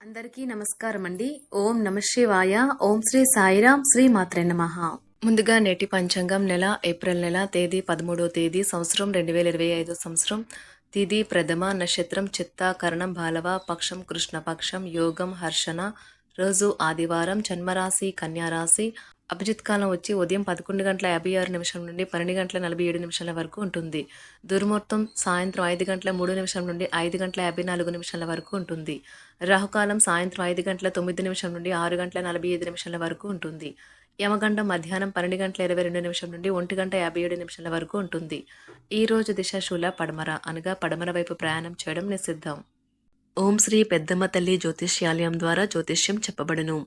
అందరికీ నమస్కారం అండి ఓం నమ శివాయ. ఓం శ్రీ సాయిరాం. శ్రీ మాత్రే నమ. ముందుగా నేటి పంచాంగం నెల ఏప్రిల్ నెల తేదీ పదమూడో తేదీ సంవత్సరం రెండు వేల ఇరవై ఐదో సంవత్సరం. తిథి ప్రథమ నక్షత్రం చిత్త కరణం బాలవ పక్షం కృష్ణపక్షం యోగం హర్షణ. రోజు ఆదివారం జన్మరాశి కన్యారాశి. అభిజిత్ కాలం వచ్చి ఉదయం పదకొండు గంటల యాభై ఆరు నిమిషం నుండి పన్నెండు గంటల నలభై ఏడు నిమిషాల వరకు ఉంటుంది. దుర్ముహూర్తం సాయంత్రం ఐదు గంటల మూడు నిమిషం నుండి ఐదు గంటల యాభై నాలుగు నిమిషాల వరకు ఉంటుంది. రాహుకాలం సాయంత్రం ఐదు గంటల తొమ్మిది నిమిషం నుండి ఆరు గంటల నలభై ఐదు నిమిషాల వరకు ఉంటుంది. యమగండం మధ్యాహ్నం పన్నెండు గంటల ఇరవై రెండు నిమిషం నుండి ఒంటి గంట యాభై ఏడు నిమిషాల వరకు ఉంటుంది. ఈ రోజు దిశ శూల పడమర అనగా పడమర వైపు ప్రయాణం చేయడం నిషిద్ధం. ఓం శ్రీ పెద్దమ్మ తల్లి జ్యోతిష్యాలయం ద్వారా జ్యోతిష్యం చెప్పబడును.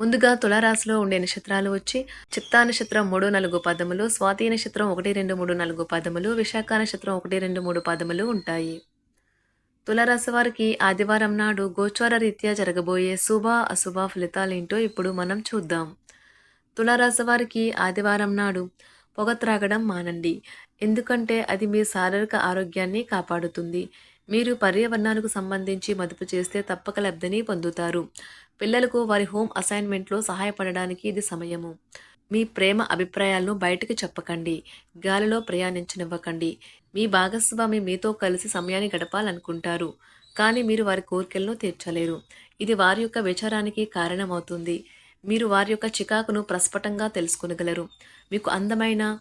ముందుగా తులారాశిలో ఉండే నక్షత్రాలు వచ్చి చిత్తా నక్షత్రం మూడు నాలుగు పదములు స్వాతి నక్షత్రం ఒకటి రెండు మూడు నాలుగు పదములు విశాఖ నక్షత్రం ఒకటి రెండు మూడు పదములు ఉంటాయి. తులారాశి వారికి ఆదివారం నాడు గోచార రీత్యా జరగబోయే శుభ అశుభ ఫలితాలేంటో ఇప్పుడు మనం చూద్దాం. తులారాశి వారికి ఆదివారం నాడు పొగ త్రాగడం మానండి. ఎందుకంటే అది మీ శారీరక ఆరోగ్యాన్ని కాపాడుతుంది. మీరు పర్యావరణానికి సంబంధించి మదుపు చేస్తే తప్పక లబ్ధిని పొందుతారు. పిల్లలకు వారి హోమ్ అసైన్మెంట్లో సహాయపడడానికి ఇది సమయము. మీ ప్రేమ అభిప్రాయాలను బయటకు చెప్పకండి. గాలిలో ప్రయాణించనివ్వకండి. మీ భాగస్వామి మీతో కలిసి సమయాన్ని గడపాలనుకుంటారు. కానీ మీరు వారి కోరికలను తీర్చలేరు. ఇది వారి యొక్క విచారానికి కారణమవుతుంది. మీరు వారి యొక్క చికాకును ప్రస్ఫుటంగా తెలుసుకునగలరు. మీకు అందమైన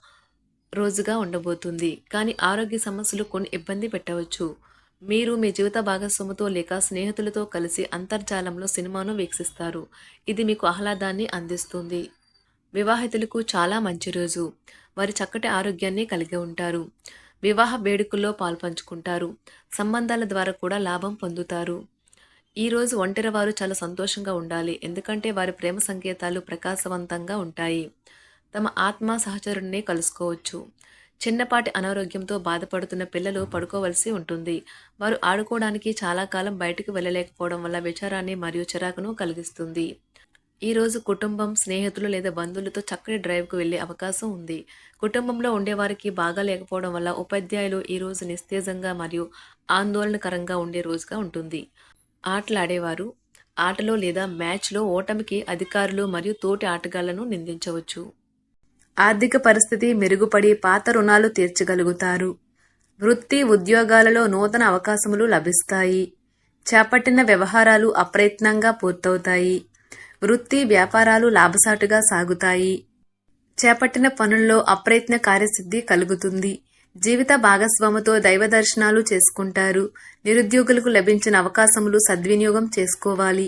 రోజుగా ఉండబోతుంది. కానీ ఆరోగ్య సమస్యలు కొన్ని ఇబ్బంది పెట్టవచ్చు. మీరు మీ జీవిత భాగస్వామితో లేక స్నేహితులతో కలిసి అంతర్జాలంలో సినిమాను వీక్షిస్తారు. ఇది మీకు ఆహ్లాదాన్ని అందిస్తుంది. వివాహితులకు చాలా మంచి రోజు. వారి చక్కటి ఆరోగ్యాన్ని కలిగి ఉంటారు. వివాహ వేడుకల్లో పాల్పంచుకుంటారు. సంబంధాల ద్వారా కూడా లాభం పొందుతారు. ఈరోజు ఒంటరి వారు చాలా సంతోషంగా ఉండాలి. ఎందుకంటే వారి ప్రేమ సంకేతాలు ప్రకాశవంతంగా ఉంటాయి. తమ ఆత్మ సహచరుణ్ణి కలుసుకోవచ్చు. చిన్నపాటి అనారోగ్యంతో బాధపడుతున్న పిల్లలు పడుకోవలసి ఉంటుంది. వారు ఆడుకోవడానికి చాలా కాలం బయటకు వెళ్ళలేకపోవడం వల్ల విచారాన్ని మరియు చిరాకును కలిగిస్తుంది. ఈ రోజు కుటుంబం స్నేహితులు లేదా బంధువులతో చక్కటి డ్రైవ్కు వెళ్ళే అవకాశం ఉంది. కుటుంబంలో ఉండేవారికి బాగా లేకపోవడం వల్ల ఉపాధ్యాయులు ఈ రోజు నిస్తేజంగా మరియు ఆందోళనకరంగా ఉండే రోజుగా ఉంటుంది. ఆటలాడేవారు ఆటలో లేదా మ్యాచ్లో ఓటమికి అధికారులు మరియు తోటి ఆటగాళ్ళను నిందించవచ్చు. ఆర్థిక పరిస్థితి మెరుగుపడి పాత రుణాలు తీర్చగలుగుతారు. వృత్తి ఉద్యోగాలలో నూతన అవకాశములు లభిస్తాయి. చేపట్టిన వ్యవహారాలు అప్రయత్నంగా పూర్తవుతాయి. వృత్తి వ్యాపారాలు లాభసాటుగా సాగుతాయి. చేపట్టిన పనుల్లో అప్రయత్న కార్యసిద్ధి కలుగుతుంది. జీవిత భాగస్వామితో దైవ దర్శనాలు చేసుకుంటారు. నిరుద్యోగులకు లభించిన అవకాశములు సద్వినియోగం చేసుకోవాలి.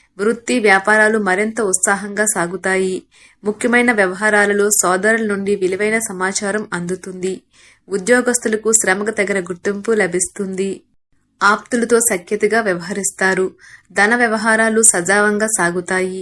వృత్తి వ్యాపారాలు మరింత ఉత్సాహంగా సాగుతాయి. ముఖ్యమైన వ్యవహారాలలో సోదరుల నుండి విలువైన సమాచారం అందుతుంది. ఉద్యోగస్తులకు శ్రమకు తగిన గుర్తింపు లభిస్తుంది. ఆప్తులతో సఖ్యతగా వ్యవహరిస్తారు. ధన వ్యవహారాలు సజావంగా సాగుతాయి.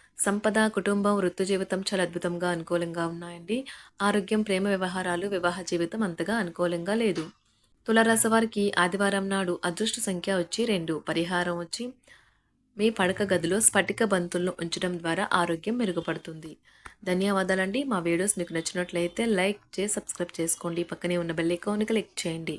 సంపద కుటుంబం వృత్తి జీవితం చాలా అద్భుతంగా అనుకూలంగా ఉన్నాయండి. ఆరోగ్యం ప్రేమ వ్యవహారాలు వివాహ జీవితం అంతగా అనుకూలంగా లేదు. తులరాశి వారికి ఆదివారం నాడు అదృష్ట సంఖ్య వచ్చి రెండు పరిహారం వచ్చి మీ పడక గదిలో స్ఫటిక బంతులను ఉంచడం ద్వారా ఆరోగ్యం మెరుగుపడుతుంది. ధన్యవాదాలండి. మా వీడియోస్ మీకు నచ్చినట్లయితే లైక్ చేసి సబ్స్క్రైబ్ చేసుకోండి. పక్కనే ఉన్న బెల్ ఐకాన్ క్లిక్ చేయండి.